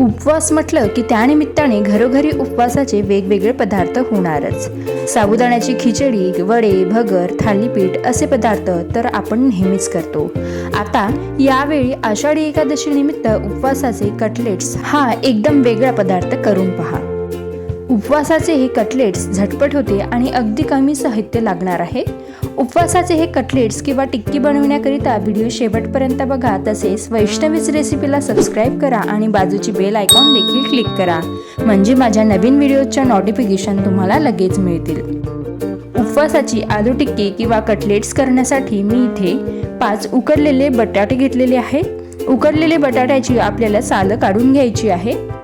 उपवास म्हटलं की त्यानिमित्ताने घरोघरी उपवासाचे वेगवेगळे पदार्थ होणारच. साबुदाण्याची खिचडी वडे भगर थालीपीठ असे पदार्थ तर आपण नेहमीच करतो. आता यावेळी आषाढी एकादशी निमित्त उपवासाचे कटलेट्स हा एकदम वेगळा पदार्थ करून पहा. उपवासाचे हे कटलेट्स झटपट होते आणि अगदी कमी साहित्य लागणार आहे. उपवासाचे हे कटलेट्स किंवा टिक्की बनवण्याकरिता व्हिडिओ शेवटपर्यंत बघा. तसेच वैष्णवीच रेसिपीला सबस्क्राईब करा आणि बाजूची बेल आयकॉन देखील क्लिक करा. म्हणजे माझ्या नवीन व्हिडिओच्या नोटिफिकेशन तुम्हाला लगेच मिळतील. उपवासाची आलू टिक्की किंवा कटलेट्स करण्यासाठी मी इथे पाच उकडलेले बटाटे घेतलेले आहेत. उकडलेले बटाट्याची आपल्याला सालं काढून घ्यायची आहे.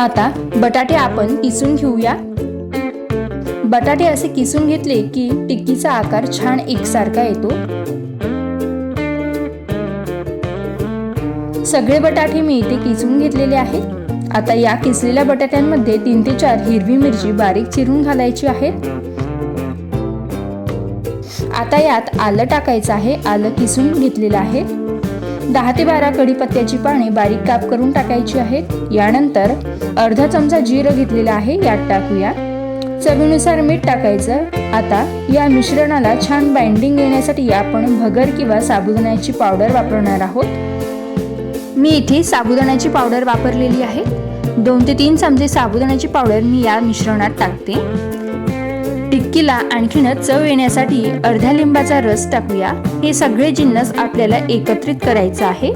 आता बटाटे आपण किसून घेऊया. बटाटे असे किसून घेतले की टिक्कीचा आकार छान एकसारखा येतो. सगळे बटाटे मी इथे किसून घेतलेले आहेत. आता या किसलेल्या बटाट्यांमध्ये तीन ते चार हिरवी मिरची बारीक चिरून घालायची आहे आता यात आलं टाकायचं आहे आलं किसून घेतलेलं आहे. दहा ते बारा कढीपत्त्याची पाने बारीक काप करून टाकायची आहेत. यानंतर अर्धा चमचा जिरं घेतलेला आहे यात टाकूया. चवीनुसार मीठ टाकायचं. आता या मिश्रणाला छान बाइंडिंग येण्यासाठी आपण भगर किंवा साबुदाण्याची पावडर वापरणार आहोत. मी इथे साबुदाण्याची पावडर वापरलेली आहे. दोन ते तीन चमचे साबुदाण्याची पावडर मी या मिश्रणात टाकते. टिक्कीला आणखीनच चव येण्यासाठी अर्ध्या लिंबाचा रस टाकूया. हे सगळे जिन्नस आपल्याला एकत्रित करायचं आहे.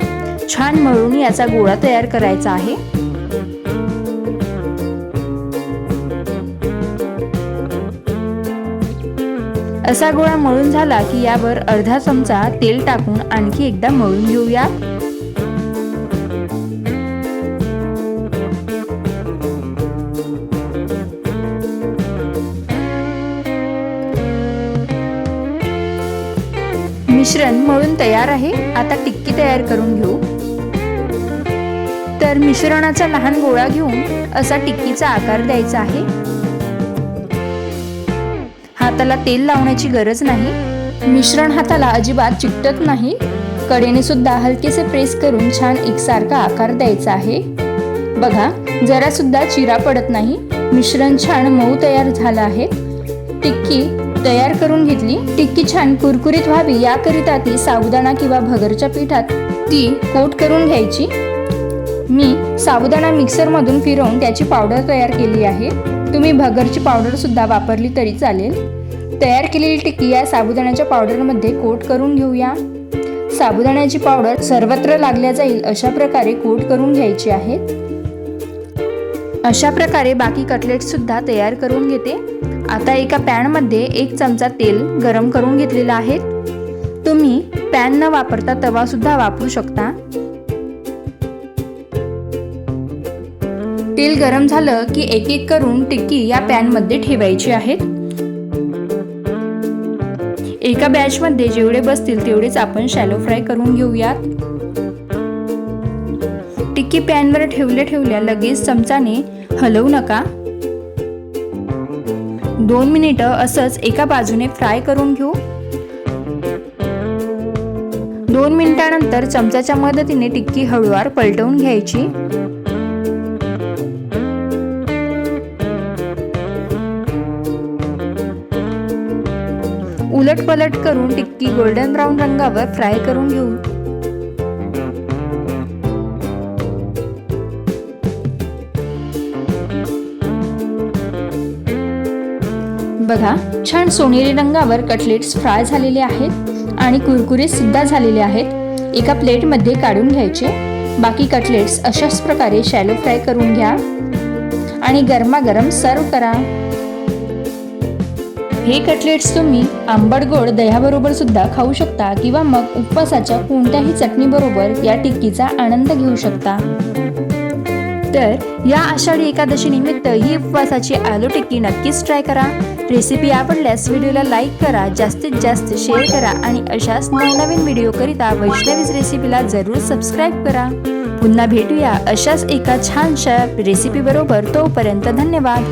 छान मळून याचा गोळा तयार करायचा आहे. असा गोळा मळून झाला की यावर अर्धा चमचा तेल टाकून आणखी एकदा मळून घेऊया. मिश्रण मळून तयार आहे. आता टिक्की तयार करून घेऊ. तर मिश्रणाचा लहान गोळा घेऊन असा टिक्कीचा आकार द्यायचा आहे. हाताला तेल लावण्याची गरज नाही. मिश्रण हाताला अजिबात चिकटत नाही. कडेने सुद्धा हलकेसे प्रेस करून छान एकसारखा आकार द्यायचा आहे. बघा जरा सुद्धा चिरा पडत नाही. मिश्रण छान मऊ तयार झालं आहे. टिक्की तयार करून घेतली. टिक्की छान कुरकुरीत व्हावी याकरिता ती साबुदाणा किंवा भगरच्या पिठात ती कोट करून घ्यायची. मी साबुदाणा मिक्सरमधून फिरवून त्याची पावडर तयार केली आहे. तुम्ही भगरची पावडरसुद्धा वापरली तरी चालेल. तयार केलेली टिक्की या साबुदाण्याच्या पावडरमध्ये कोट करून घेऊया. साबुदाण्याची पावडर सर्वत्र लागल्या जाईल अशा प्रकारे कोट करून घ्यायची आहे. अशा प्रकारे बाकी कटलेट्ससुद्धा तयार करून घेते. आता एका पॅनमध्ये एक चमचा तेल गरम करून घेतलेला आहे. तुम्ही पॅन न वापरता तवा सुद्धा वापरू शकता. तेल गरम झालं की एक एक करून टिक्की या पॅनमध्ये ठेवायची आहेत एका बॅचमध्ये जेवढे बसतील तेवढेच आपण शॅलो फ्राय करून घेऊयात. टिक्की पॅनवर ठेवल्या ठेवल्या लगेच चमचाने हलवू नका. दोन मिनिटं असंच एका बाजूने फ्राय करून घेऊ. दोन मिनिटानंतर चमच्याच्या मदतीने टिक्की हळूवार पलटवून घ्यायची. उलट पलट करून टिक्की गोल्डन ब्राऊन रंगावर फ्राय करून घेऊ. बघा छान सोनेरी रंगावर कटलेट्स फ्राय झालेले आहेत आणि कुरकुरे सुद्धा झालेले आहेत. एका प्लेटमध्ये काढून घ्यायचे. बाकी कटलेट्स अशाच प्रकारे शॅलो फ्राय करून घ्या आणि गरमागरम सर्व करा. हे कटलेट्स तुम्ही आंबट गोड दह्याबरोबर सुद्धा खाऊ शकता किंवा मग उपवासाच्या कोणत्याही चटणीबरोबर या टिक्कीचा आनंद घेऊ शकता. तर या आषाढी एकादशी निमित्त ही उपवासाची आलू टिक्की नक्कीच ट्राय करा. रेसिपी आवडल्यास व्हिडिओला लाईक करा जास्तीत जास्त शेअर करा आणि अशाच नवनवीन व्हिडिओकरिता वैष्णवीज रेसिपीला जरूर सबस्क्राईब करा. पुन्हा भेटूया अशाच एका छानशा रेसिपी बरोबर तोपर्यंत धन्यवाद.